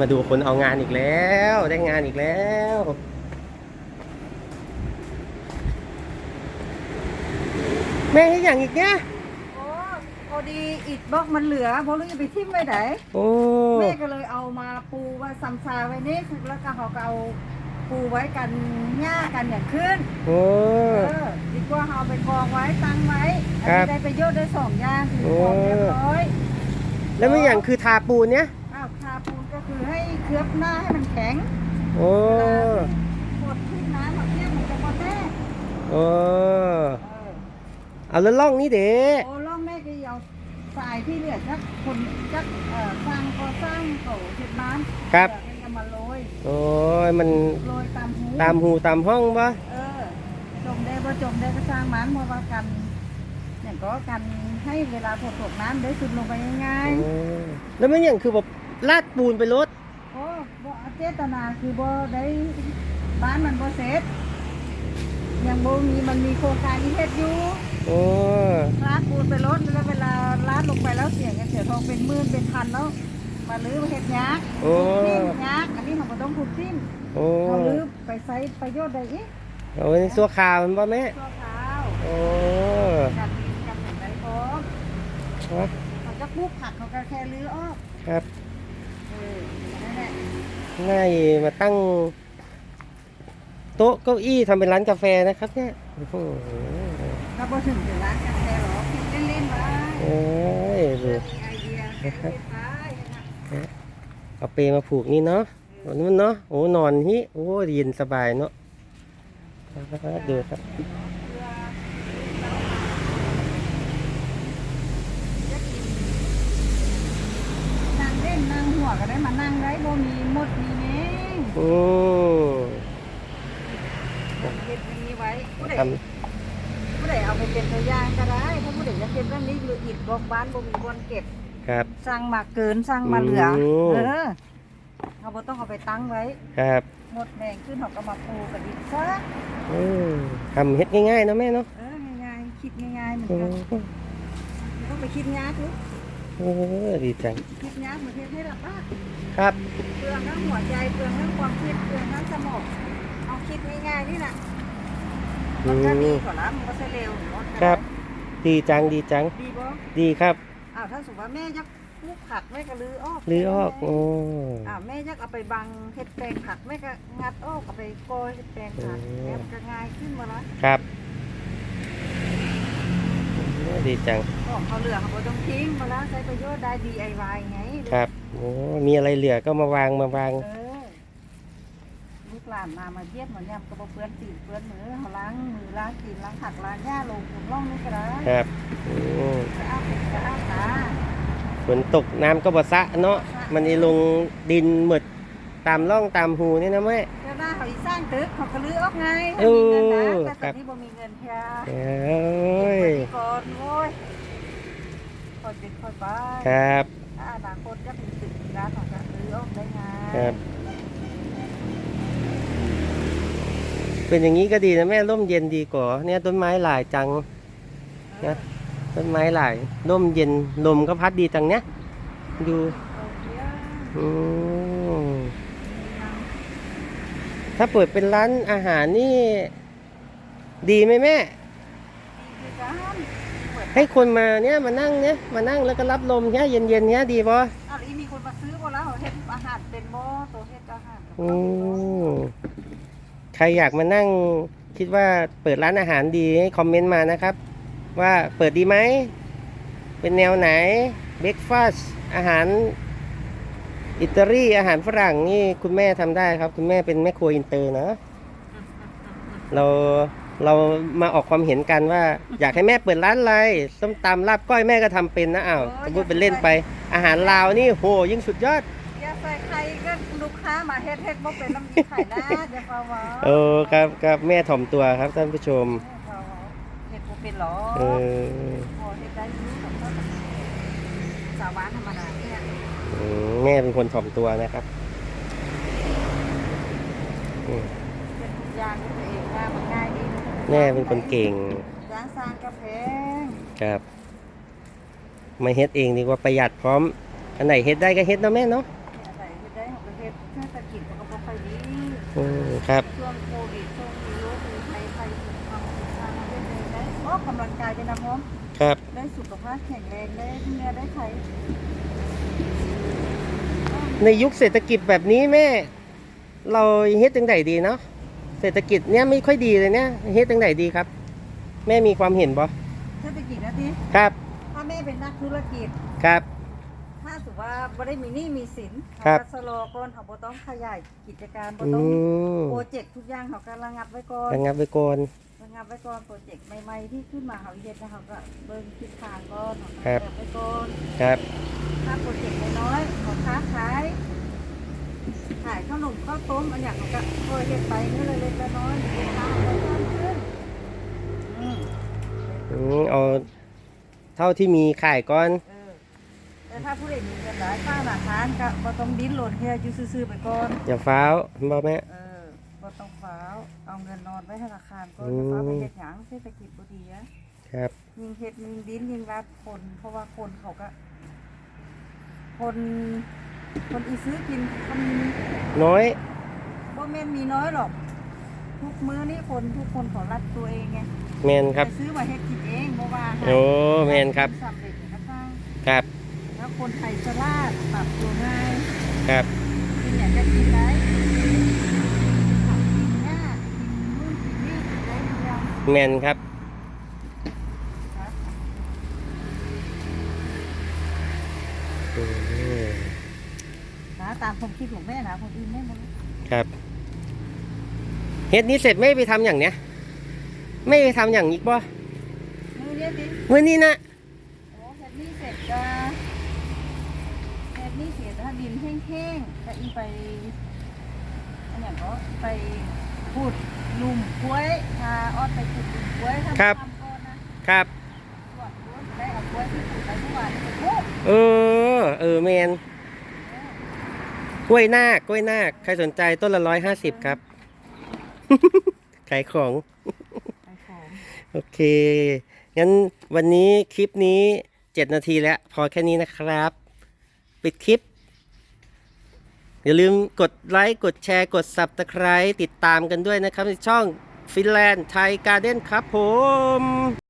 มาดูคนเอางานอีกแล้ว ได้งานอีกแล้ว แม่ให้อย่างอีกเนี่ยโอ้พอดีอิดบล็อกมันเหลือเพราะรู้จะไปทิ้มไว้ไหนโอ้แม่ก็เลยเอามาปูไว้ซัมซาไว้นี่แล้วก็เขาก็เอาปูไว้กันหญ้ากันอย่างขึ้นโอ้ เออดีกว่าเอาไปกองไว้ตั้งไว้อันครันี้บ ได้ประโยชน์ได้สองอย่างถือโอ้ของเรียบร้อยแล้วไม่อย่างคือทาปูนเนี่ย อ้าวทาปูนก็คือให้ เคลือบหน้าให้มันแข็งโอ้เวลากดขึ้นน้ำมาเทียบมันจะมาแท้โอ้เออเอาแล้วล่องนี่เด้โอ้ล่องแม่ก็เอาทรายที่เหลือจักคนจักเอ่อสร้างก่อสร้างเขาเห็ดน้ำครับเดี๋ยวมันจะมาโรยโอ้ยมันโรยตามหูตามหูตามห้องปะเออจมได้บ่จมได้ก็สร้างมันเพราะว่ากันอย่างก็กันให้เวลาฝนตกน้ำได้ซึมลงไปง่ายโอ้แล้วไม่อย่างคือแบบลาดปูนไปรถๆ โอ้บ่เจตนาคือบ่ได้บ้านมันบ่เสร็จยังบ่มีมันมีโครงการที่เฮ็ดอยู่โอ้ลาดปูนไปรถแล้วเวลาลาดลงไปแล้วเสียเงินเสียทองเป็นหมื่นเป็นพันแล้ว มาลื้อมาเฮ็ดยากโอ้ทิ้มยากอันนี้มันบ่ต้องขุดทิ้มโอ้เอาลื้อไปใช้ประโยชน์ได้อีกโอ้ยสัวขาวมันป่ะแม่ชั่วคราวโอ้กันดินกันอย่างไรพร้อมฮะเขาจะปลูกผักเขาก็แค่ลื้อออกครับเออนั่นแหละ ง่ายมาตั้ง โต๊ะเก้าอี้ทำเป็นร้านกาแฟนะครับเนี่ยโอ้โหเราพอถึงถึงร้านกาแฟหรอคิดเล่นๆไปเอ้ยดูมีไอเดียเล่นๆไปนะเอาเปรมาผูกนี่เนาะนู่นเนาะโอ้นอนฮิโอ้เย็นสบายเนาะดูครับเพื่อจะกินนั่งเล่นนั่งหัวก็ได้มานั่งได้บ่มีหมดมีเน้งอืมเก็บอย่างนี้ไว้ผู้ใดทผู้ใดเอาไปเป็นตัวอย่างก็ได้ถ้าผู้ใดจะเก็บเรื่องนี้อยู่อิดบอกบ้านบ่มีบนเก็บำครับ สร้างมาเกินสร้างมาเหลืออืมเออเขาบ่ต้องเอาไปตั้งไว้ครับหมดแมงขึ้นเขาก็มาปูกับดินซะอืมทำเฮ็ดง่ายๆเนาะแม่เนาะเออง่ายๆคิดง่ายๆเหมือนโอ้กันไม่ต้องไปคิดยากห รือโอ้ดีจังคิดยากเหมือนเทศให้หลับบ้านครับ เปลืองทั้งหัวใจเปลืองทั้งความคิดเปลืองทั้งสมองเอาคิดง่ายๆนี่แหละอืมันก็ดีมกว่าละมันก็ใช่เร็วมันก็ครับ ดีจังดีจัง ดีบ่ดีครับอ้าวถ้าสมมติว่าแม่ยักปลูกผักแม่ก็ลื้อออกลือออกโอ้อ้าวแม่ยักเอาไปบังเฮ็ดแปลงผักแม่ก็งัดออกเอาไปโกยเฮ็ดแปลงผักแล้วมันก็ง่ายขึ้นมาละครับโอ้ ดีจัง ของเขาเหลือเขาบ่ต้องทิ้งมาแล้วใช้ประโยชน์ได้ DIY ไงครับโอ้มีอะไรเหลือก็มาวางมาวาง เออลูกหลานมามาเยี่ยมมาเนี่ยก็บ่เปื้อนตีนเปื้อนมือเขาล้างมือล้างตีนล้างผักล้างหญ้าลงขุมร่องนี่ก็ได้ครับอืมจะเอาเป็นจะเอาตาฝนตกน้ำก็บ่สะเนาะมันอีลงดินหมดตามร่องตามหูนี่นะแม่ สร้างตึกเขาก็ลื้อออกไงเอถ้าอมีเงินนะแต่ตอนนี้บ่มีเงินเพียเอ้ยเก็บไว้ก่อนโว้ยคอยเป็นคอยไปครับถ้าอนาคตจะเป็นตึกร้านของจะลื้อออกได้ไงครับ เป็นอย่างนี้ก็ดีนะแม่ร่มเย็นดีกว่าเนี่ยต้นไม้หลายจังเออต้นไม้หลายร่มเย็นลมก็พัดดีจังเนี้ยดูโอเคอืม ถ้าเปิดเป็นร้านอาหารนี่ ดีไหมแม่ดีคือกันเปิดให้คนมาเนี่ยมานั่งเนี่ยมานั่งแล้วก็รับลมเนี้ยเย็นๆเนี้ยดีป่ะอ้าวแล้วอีมีคนมาซื้อบ่แล้วเฮ็ดอาหารเป็นบ่ตัวเฮ็ดอาหารอืมใครอยากมานั่งคิดว่าเปิดร้านอาหารดีให้คอมเมนต์มานะครับ ว่าเปิดดีไหม เป็นแนวไหนเบรกฟาสอาหาร อิตาลีอาหารฝรั่งนี่คุณแม่ทำได้ครับ คุณแม่เป็นแม่ครัวอินเตอร์นะ เราเรามาออกความเห็นกันว่า อยากให้แม่เปิดร้านอะไรส้มตำลาบก้อยแม่ก็ทำเป็นนะอ้าวสมมติเป็นเล่นไป อาหารลาวนี่โหยิ่งสุดยอดอย่าใส่ไข่ก็ลูกค้ามาเฮ็ดเฮ็ดบ่เป็นน้ำมีไข่นะเดี๋ยวเขาว่าเออครับครับแม่ถ่อมตัวครับท่านผู้ชมเขาเฮ็ดบ่เป็นหรอเออพอเฮ็ดได้อยู่กับเขาสาวบ้านธรรมดาเนี่ยอืม แม่เป็นคนถ่อมตัวนะครับอืมเป็นทุกอย่างด้วยตัวเองว่ามันง่ายดีแม่เป็นคนเก่งย่างสร้างกระแพงครับ มาเฮ็ดเองดีกว่าประหยัดพร้อม อันไหนเฮ็ดได้ก็เฮ็ดเนาะแม่เนาะอะไรเฮ็ดได้เขาก็ครับช่วงโควิดช่วงมีโรคมีภัยภัยสุขภาพสุขภาพได้เลยได้ออกกำลังกายเป็นน้ำพร้อมครับ ได้สุขภาพแข็งแรงได้เนื้อได้ไข ในยุคเศรษฐกิจแบบนี้แม่ เราเฮ็ดจังไดดีเนาะเศรษฐกิจเนี้ยไม่ค่อยดีเลยเนี่ยเฮ็ดจังไดดีครับ แม่มีความเห็นบ่เศรษฐกิจนะทีครับถ้าแม่เป็นนักธุรกิจครับ ถ้าสมมติว่าบ่ได้มีหนี้มีสินครับเขาก็สโลอก่อนเขาบ่ต้องขยายกิจการบ่อืต้องมโปรเจกต์ทุกอย่างเขาก็ระงับไว้ก่อนระงับไว้ก่อน ระงับไว้ก่อนโปรเจกต์ใหม่ๆที่ขึ้นมาเขาเฮ็ดนะเขาก็เบิ่งทิศทางก่อนเขาก็ครับ แบบไว้ก่อนครับ ถ้าโปรเจกต์น้อยๆเขาค้าขายขายข นมข้าวต้มอันอย่างเขาก็ค่อยเฮ็ดไปเนื้อเล็กๆน้อยๆมีค่าไปมากขึ้นอืมอืมเอาเท่าที่มีขายก่อนเออแต่ถ้าผู้ใดมีเงินหลายป้าหนาทานก็บ่ต้องดิ้นรนเฮียอยู่ซื่อๆไปก่อนอย่าฟ้าวบ่แม่เออบ่ต้องฟ้าวเอาเงินนอนไว้ธนาคารก่อนอืมฟ้าวไปเฮ็ดหยังเศรษฐกิจบ่ดีอะครับยิงเฮ็ดยิงดิ้นยิงรัดคน เพราะว่าคนเขาก็ คน คนอีซื้อกินคนน้อยบ่แม่นมีน้อยหรอกทุกมื้อนี่คนทุกคนเขารัดตัวเองไงแมนครับ ไปซื้อมาเฮ็ดกินเองบ่ว่าให้โอ้แมนครับ สำเร็จก็สร้างครับ แล้วคนไทยฉลาดปรับตัวง่ายครับ กินอย่างก็กินได้ผักกินหญ้ากินนู่นกินนี่กินได้ทุกอย่างแมนครับ ครับอืมนะ ตามความคิดของแม่นะคนอื่นไม่หมดครับเฮ็ดนี้เสร็จไม่ไปทำอย่างเนี้ย ไม่ไปทำอย่างอีกบ่มือเนี้ยดิมื้อนี้นะโอ้เฮ็ดนี่เสร็จจะเฮ็ดนี่เสร็จถ้าดินแห้งๆก็อีไปอันอย่างก็ไปพูดลุมกล้วยพาออดไปขุดลุมกล้วยทำทำก่อนนะครับส่วนกล้วยได้เอากล้วยที่ขุดไปเมื่อวานนี่ไปพูดเออ เออแมน กล้วยนาคกล้วยนาคใครสนใจต้นละร้อยห้าสิบครับ ขายของไปของ โอเค งั้นวันนี้คลิปนี้เจ็ดนาทีแล้ว พอแค่นี้นะครับ ปิดคลิป อย่าลืมกดไลค์ กดแชร์ กด Subscribe ติดตามกันด้วยนะครับ ในช่องฟินแลนด์ไทยการ์เด้นครับผม